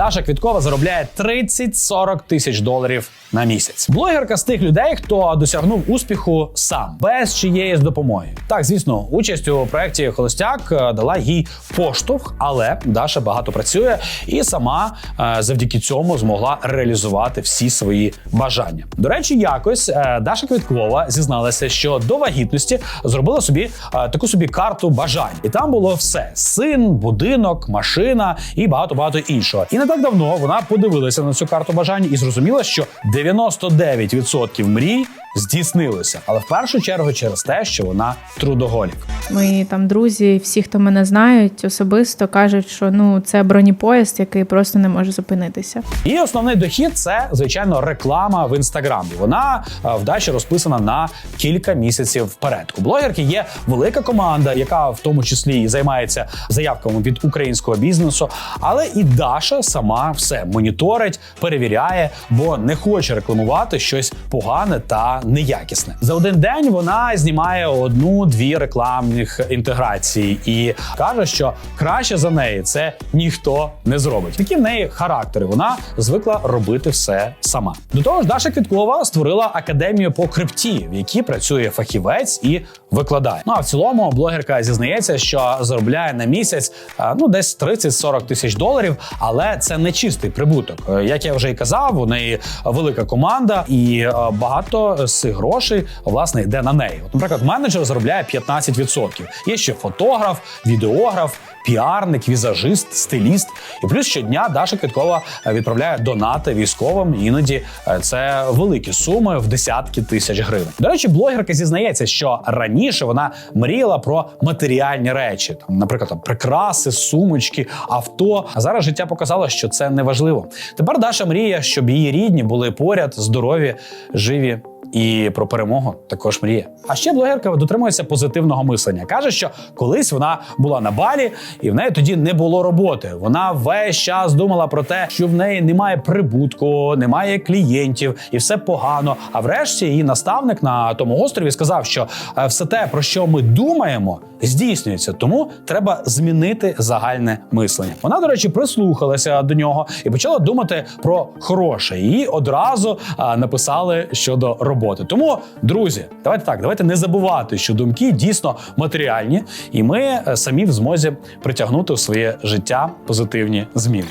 Даша Квіткова заробляє 30-40 тисяч доларів на місяць. Блогерка з тих людей, хто досягнув успіху сам без чиєїсь допомоги. Так, звісно, участь у проєкті Холостяк е, дала їй поштовх, але Даша багато працює і сама е, завдяки цьому змогла реалізувати всі свої бажання. До речі, якось е, Даша Квіткова зізналася, що до вагітності зробила собі таку собі карту бажань, і там було все: син, будинок, машина і багато багато іншого. І не так давно вона подивилася на цю карту бажань і зрозуміла, що 99% мрій здійснилося, але в першу чергу через те, що вона трудоголік. Мої там друзі, всі, хто мене знають, особисто кажуть, що ну це бронепоїзд, який просто не може зупинитися. Її основний дохід це звичайно реклама в інстаграмі. Вона е, в Даші розписана на кілька місяців вперед. У блогерки є велика команда, яка в тому числі і займається заявками від українського бізнесу. Але і Даша сама все моніторить, перевіряє, бо не хоче рекламувати щось погане та неякісне. За один день вона знімає одну-дві рекламних інтеграції і каже, що краще за неї це ніхто не зробить. Такі в неї характери. Вона звикла робити все сама. До того ж, Даша Квіткова створила академію по крипті, в якій працює фахівець і викладає. Ну а в цілому блогерка зізнається, що заробляє на місяць е, ну десь 30-40 тисяч доларів, але це не чистий прибуток. Е, Як я вже і казав, у неї велика команда, і е, багато з цих грошей власне йде на неї. От, наприклад, менеджер заробляє 15%. Є ще фотограф, відеограф. Піарник, візажист, стиліст, і плюс щодня Даша Квіткова е, відправляє донати військовим. Іноді е, це великі суми в десятки тисяч гривень. До речі, блогерка зізнається, що раніше вона мріяла про матеріальні речі, там, наприклад, там, прикраси, сумочки, авто. А зараз життя показало, що це не важливо. Тепер Даша мріє, щоб її рідні були поряд, здорові, живі. І про перемогу також мріє. А ще блогерка дотримується позитивного мислення. каже, що колись вона була на балі, і в неї тоді не було роботи. Вона весь час думала про те, що в неї немає прибутку, немає клієнтів, і все погано. А врешті її наставник на тому острові сказав, що е, все те, про що ми думаємо, здійснюється. Тому треба змінити загальне мислення. Вона, до речі, прислухалася до нього і почала думати про хороше. Її одразу написали щодо роботи. Тому, друзі, давайте так, давайте не забувати, що думки дійсно матеріальні, і ми е, самі в змозі притягнути у своє життя позитивні зміни.